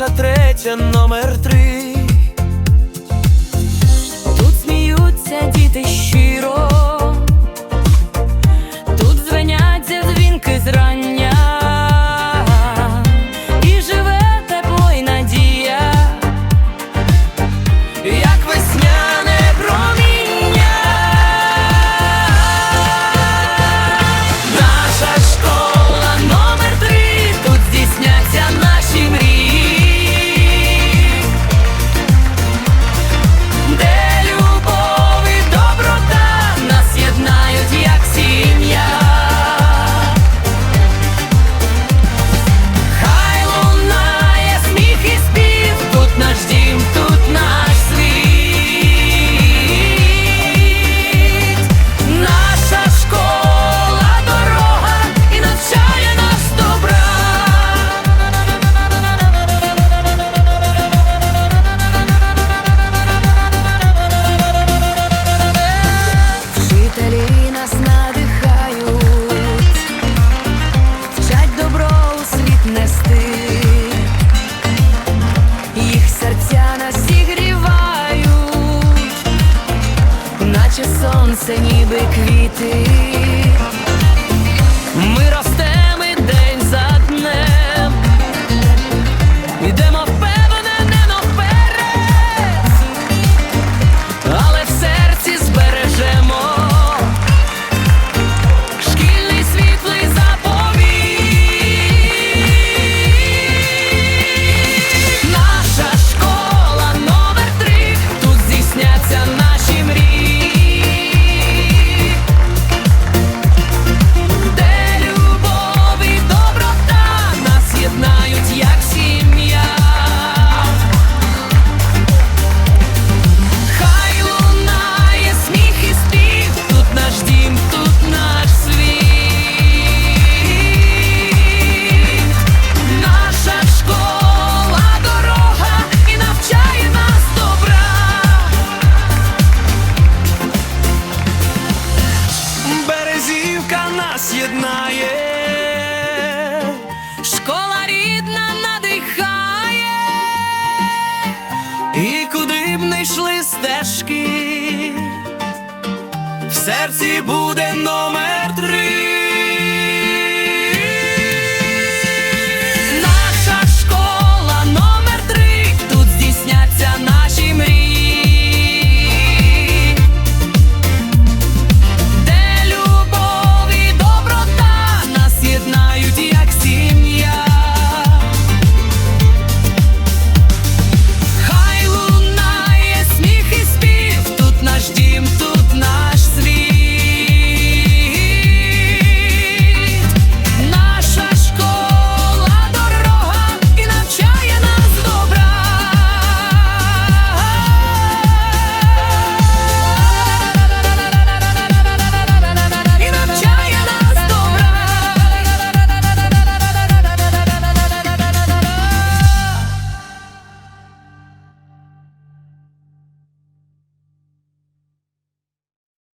наша третя номер три. їх серця назігрівають, наче сонце, ніби квіти. стежки, в серці буде номер.